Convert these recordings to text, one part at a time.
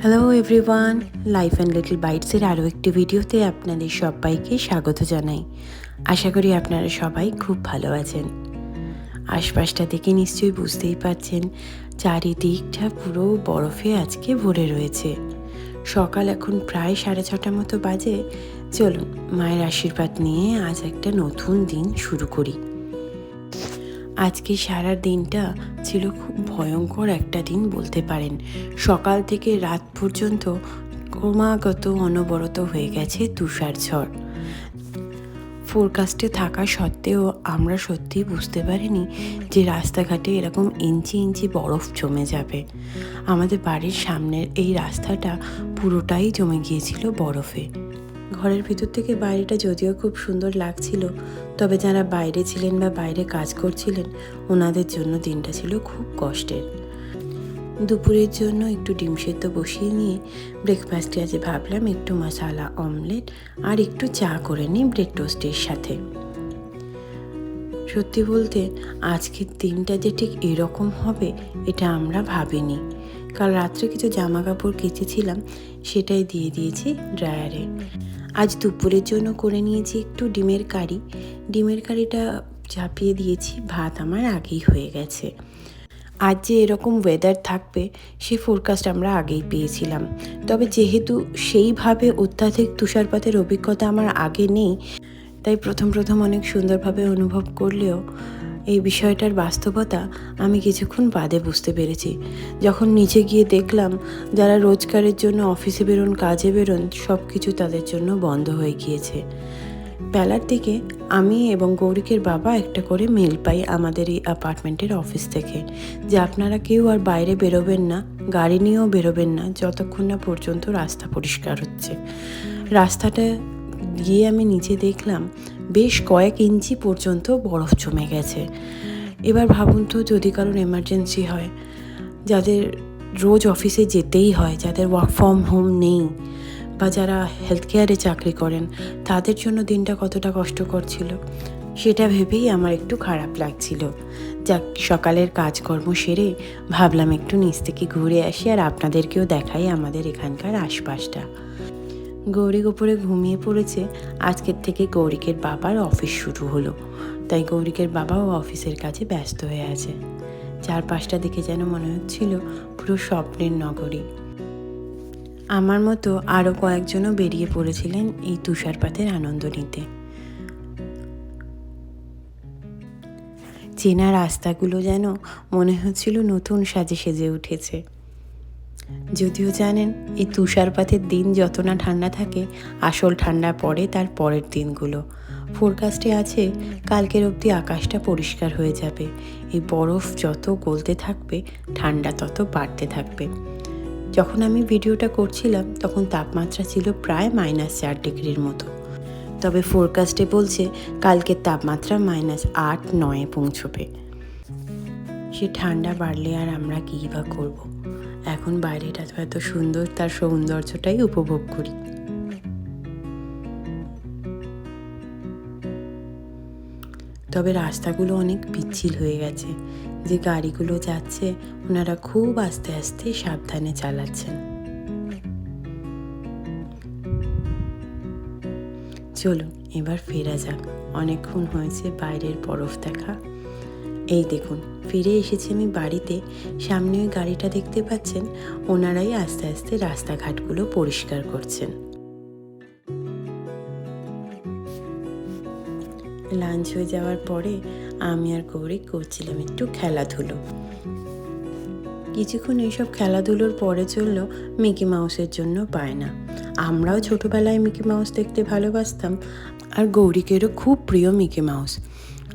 Hello everyone Life and Little বাইটসের আরও একটি ভিডিওতে আপনাদের সবাইকে স্বাগত জানাই। আশা করি আপনারা সবাই খুব ভালো আছেন। আশপাশটা দেখে নিশ্চয়ই বুঝতেই পারছেন, চারিদিকটা পুরো বরফে আজকে ভরে রয়েছে। সকাল এখন প্রায় সাড়ে ছটা মতো বাজে। চলুন, মায়ের আশীর্বাদ নিয়ে আজ একটা নতুন দিন শুরু করি। আজকে সারা দিনটা ছিল খুব ভয়ঙ্কর একটা দিন বলতে পারেন। সকাল থেকে রাত পর্যন্ত ক্রমাগত অনবরত হয়ে গেছে তুষার ঝড়। ফোরকাস্টে থাকা সত্ত্বেও আমরা সত্যিই বুঝতে পারিনি যে রাস্তাঘাটে এরকম ইঞ্চি ইঞ্চি বরফ জমে যাবে। আমাদের বাড়ির সামনের এই রাস্তাটা পুরোটাই জমে গিয়েছিল বরফে। ঘরের ভিতর থেকে বাইরেটা যদিও খুব সুন্দর লাগছিল, তবে যারা বাইরে ছিলেন বা বাইরে কাজ করছিলেন, ওনাদের জন্য দিনটা ছিল খুব কষ্টের। দুপুরের জন্য একটু ডিম সেদ্ধ বসিয়ে নিয়ে ব্রেকফাস্টে আজ ভাবলাম একটু মশালা অমলেট আর একটু চা করে নিই ব্রেড টোস্টের সাথে। সত্যি বলতে, আজকের দিনটা যে ঠিক এরকম হবে, এটা আমরা ভাবিনি। কাল রাত্রে কিছু জামা কাপড় কেচেছিলাম, সেটাই দিয়ে দিয়েছি ড্রায়ারে আজ দুপুরের জন্য করে নিয়েছি একটু ডিমের কারি। ডিমের কারিটা চাপিয়ে দিয়েছি, ভাত আমার আগেই হয়ে গেছে। আজ যে এরকম ওয়েদার থাকবে, সে ফোরকাস্ট আমরা আগেই পেয়েছিলাম। তবে যেহেতু সেইভাবে অত্যাধিক তুষারপাতের অভিজ্ঞতা আমার আগে নেই, তাই প্রথম প্রথম অনেক সুন্দরভাবে অনুভব করলেও এই বিষয়টার বাস্তবতা আমি কিছুক্ষণ বাদে বুঝতে পেরেছি। যখন নিচে গিয়ে দেখলাম যারা রোজগারের জন্য অফিসে বেরোন, কাজে বেরোন সব কিছু তাদের জন্য বন্ধ হয়ে গিয়েছে। বেলার দিকে আমি এবং গৌরিকের বাবা একটা করে মেল পাই আমাদের এই অ্যাপার্টমেন্টের অফিস থেকে, যে আপনারা কেউ আর বাইরে বেরোবেন না, গাড়ি নিয়েও বেরোবেন না, যতক্ষণ না পর্যন্ত রাস্তা পরিষ্কার হচ্ছে। রাস্তাটা গিয়ে আমি নিচে দেখলাম বেশ কয়েক ইঞ্চি পর্যন্ত বরফ জমে গেছে। এবার ভাবুন তো যদি কারোর এমার্জেন্সি হয়, যাদের রোজ অফিসে যেতেই হয়, যাদের ওয়ার্ক ফ্রম হোম নেই বা যারা হেলথ কেয়ারে চাকরি করেন, তাদের জন্য দিনটা কতটা কষ্টকর ছিল, সেটা ভেবেই আমার একটু খারাপ লাগছিল। যাক, সকালের কাজকর্ম সেরে ভাবলাম একটু নিচ থেকে ঘুরে আসি আর আপনাদেরকেও দেখাই আমাদের এখানকার আশপাশটা। গৌরী উপরে ঘুমিয়ে পড়েছে। আজকের থেকে গৌরিকের বাবার অফিস শুরু হলো। তাই গৌরিকের বাবাও অফিসের কাজে ব্যস্ত হয়ে আছে। চারপাশটা দেখে যেন মনে হচ্ছিল পুরো স্বপ্নের নগরী। আমার মতো আরও কয়েকজনও বেরিয়ে পড়েছিলেন এই তুষারপাতের আনন্দ নিতে। চেনা রাস্তাগুলো যেন মনে হচ্ছিল নতুন সাজে সেজে উঠেছে। যদিও জানেন, এই তুষারপাতের দিন যত না ঠান্ডা থাকে, আসল ঠান্ডা পড়ে তার পরের দিনগুলো। ফোরকাস্টে আছে, কালকের অবধি আকাশটা পরিষ্কার হয়ে যাবে। এই বরফ যত গলতে থাকবে, ঠান্ডা তত বাড়তে থাকবে। যখন আমি ভিডিওটা করছিলাম, তখন তাপমাত্রা ছিল প্রায় মাইনাস চার ডিগ্রির মতো। তবে ফোরকাস্টে বলছে, কালকের তাপমাত্রা মাইনাস আট, নয়ে পৌঁছবে। সে ঠান্ডা বাড়লে আর আমরা কী বা করব? এখন বাইরেটা তো এত সুন্দর, তার সৌন্দর্যটাই উপভোগ করি। তবে রাস্তাগুলো অনেক পিচ্ছিল হয়ে গেছে। যে গাড়িগুলো যাচ্ছে, ওনারা খুব আস্তে আস্তে সাবধানে চালাচ্ছেন। চলুন, এবার ফেরা যাক। অনেকক্ষণ হয়েছে বাইরের বরফ দেখা। এই দেখুন, ফিরে এসেছি আমি বাড়িতে। সামনে ওই গাড়িটা দেখতে পাচ্ছেন, ওনারাই আস্তে আস্তে রাস্তাঘাটগুলো পরিষ্কার করছেন। লাঞ্চ হয়ে যাওয়ার পরে আমি আর গৌরী করছিলাম একটু খেলাধুলো। কিছুক্ষণ এইসব খেলাধুলোর পরে চলল মিকি মাউসের জন্য পায় না আমরাও ছোটোবেলায় মিকি মাউস দেখতে ভালোবাসতাম, আর গৌরীকেরও খুব প্রিয় মিকি মাউস।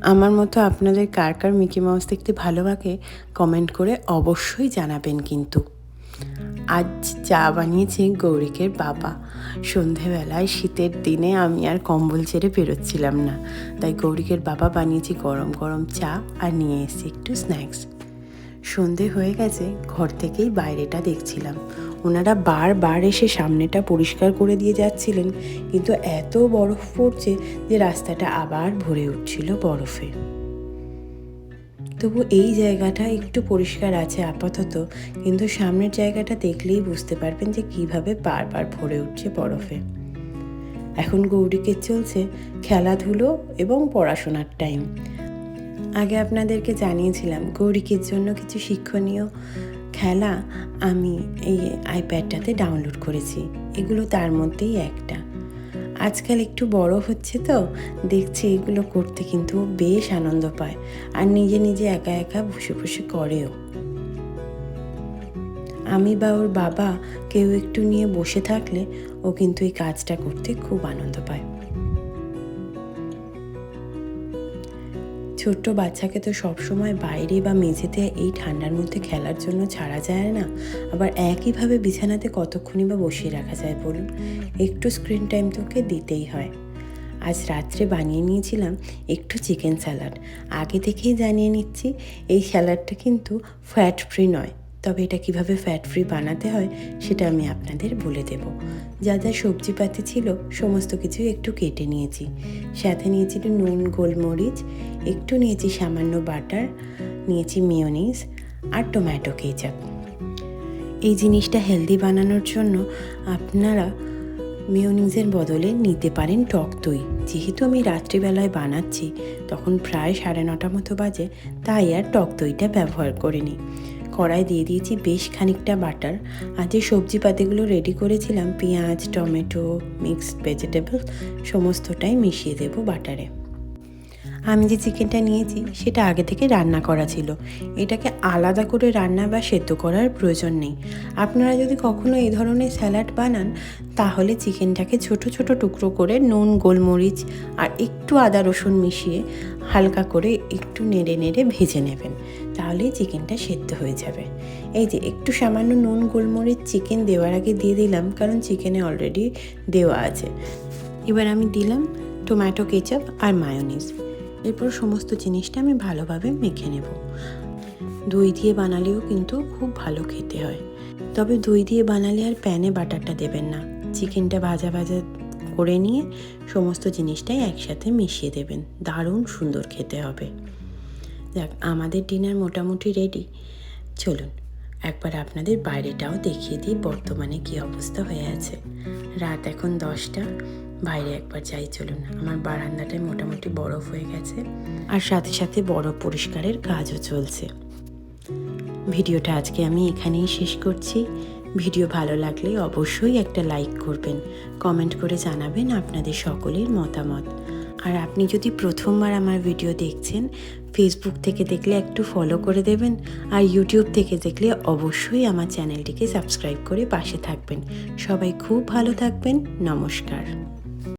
আমার মতো আপনাদের কার কার মিকি মাউস দেখতে ভালো লাগে কমেন্ট করে অবশ্যই জানাবেন কিন্তু। আজ চা বানিয়েছে গৌরিকের বাবা। সন্ধেবেলায় শীতের দিনে আমি আর কম্বল ছেড়ে বেরোচ্ছিলাম না। তাই গৌরিকের বাবা বানিয়েছি গরম গরম চা আর নিয়ে এসেছি একটু স্ন্যাক্স। সন্ধে হয়ে গেছে, ঘর থেকেই বাইরেটা দেখছিলাম। ওনারা বারবার এসে সামনেটা পরিষ্কার করে দিয়ে যাচ্ছিলেন, কিন্তু এত বরফ পড়ছে যে রাস্তাটা আবার ভরে উঠছিল বরফে। তবু এই জায়গাটা একটু পরিষ্কার আছে আপাতত, কিন্তু সামনের জায়গাটা দেখলেই বুঝতে পারবেন যে কীভাবে বারবার ভরে উঠছে বরফে। এখন গৌরীকে চলছে খেলাধুলো এবং পড়াশোনার টাইম আগে আপনাদেরকে জানিয়েছিলাম গৌরিকের জন্য কিছু শিক্ষণীয় খেলা আমি এই আইপ্যাডটাতে ডাউনলোড করেছি। এগুলো তার মধ্যেই একটা। আজকাল একটু বড় হচ্ছে তো, দেখছি এগুলো করতে কিন্তু বেশ আনন্দ পায় আর নিজে নিজে একা একা বসে বসে করেও। আমি বা ওর বাবা কেউ একটু নিয়ে বসে থাকলে ও কিন্তু এই কাজটা করতে খুব আনন্দ পায়। ছোট্ট বাচ্চাকে তো সবসময় বাইরে বা মেঝেতে এই ঠান্ডার মধ্যে খেলার জন্য ছাড়া যায় না। আবার একইভাবে বিছানাতে কতক্ষণই বা বসিয়ে রাখা যায় বলুন? একটু স্ক্রিন টাইম তোকে দিতেই হয়। আজ রাত্রে বানিয়ে নিয়েছিলাম একটু চিকেন স্যালাড আগে থেকেই জানিয়ে নিচ্ছি, এই স্যালাডটা কিন্তু ফ্যাট ফ্রি নয়। তবে এটা কীভাবে ফ্যাট ফ্রি বানাতে হয়, সেটা আমি আপনাদের বলে দেব। যা যা সবজিপাতি ছিল, সমস্ত কিছু একটু কেটে নিয়েছি। সাথে নিয়েছি নিয়েছিল নুন, গোলমরিচ, একটু নিয়েছি সামান্য বাটার, নিয়েছি মিওনিজ আর টমেটো কেচাপ। এই জিনিসটা হেলদি বানানোর জন্য আপনারা মিওনিজের বদলে নিতে পারেন টক দই। যেহেতু আমি রাত্রিবেলায় বানাচ্ছি, তখন প্রায় সাড়ে নটা মতো বাজে, তাই আর টক দইটা ব্যবহার করিনি। কড়াই দিয়ে দিয়েছি বেশ খানিকটা বাটার। আর যে সবজি পাতিগুলো রেডি করেছিলাম, পেঁয়াজ, টমেটো মিক্সড ভেজিটেবল সমস্তটাই মিশিয়ে দেবো বাটারে। আমি যে চিকেনটা নিয়েছি, সেটা আগে থেকে রান্না করা ছিল। এটাকে আলাদা করে রান্না বা সেদ্ধ করার প্রয়োজন নেই। আপনারা যদি কখনো এই ধরনের স্যালাড বানান, তাহলে চিকেনটাকে ছোট ছোট টুকরো করে নুন, গোলমরিচ আর একটু আদা রসুন মিশিয়ে হালকা করে একটু নেড়ে নেড়ে ভেজে নেবেন। তাহলেই চিকেনটা সেদ্ধ হয়ে যাবে। এই যে একটু সামান্য নুন, গোলমরিচ, চিকেন দেওয়ার আগে দিয়ে দিলাম, কারণ চিকেনে অলরেডি দেওয়া আছে। এবার আমি দিলাম টমেটো কেচাপ আর মায়োনিজ এরপর সমস্ত জিনিসটা আমি ভালোভাবে মেখে নেব। দই দিয়ে বানালেও কিন্তু খুব ভালো খেতে হয়। তবে দই দিয়ে বানালে আর প্যানে বাটারটা দেবেন না। চিকেনটা ভাজা ভাজা করে নিয়ে সমস্ত জিনিসটাই একসাথে মিশিয়ে দেবেন। দারুণ সুন্দর খেতে হবে। যাক, আমাদের ডিনার মোটামুটি রেডি। চলুন, একবার আপনাদের বাইরেটাও দেখিয়ে দিই বর্তমানে কি অবস্থা হয়ে আছে। রাত এখন দশটা। বাইরে একবার যাই, চলুন আমার বারান্দাটায় মোটামুটি বরফ হয়ে গেছে। আর সাথে সাথে বরফ পরিষ্কারের কাজও চলছে। ভিডিওটা আজকে আমি এখানেই শেষ করছি। ভিডিও ভালো লাগলে অবশ্যই একটা লাইক করবেন, কমেন্ট করে জানাবেন আপনাদের সকলের মতামত। আর আপনি যদি প্রথমবার আমার ভিডিও দেখছেন ফেসবুক থেকে দেখলে একটু ফলো করে দেবেন, আর ইউটিউব থেকে দেখলে অবশ্যই আমার চ্যানেলটিকে সাবস্ক্রাইব করে পাশে থাকবেন। সবাই খুব ভালো থাকবেন, নমস্কার।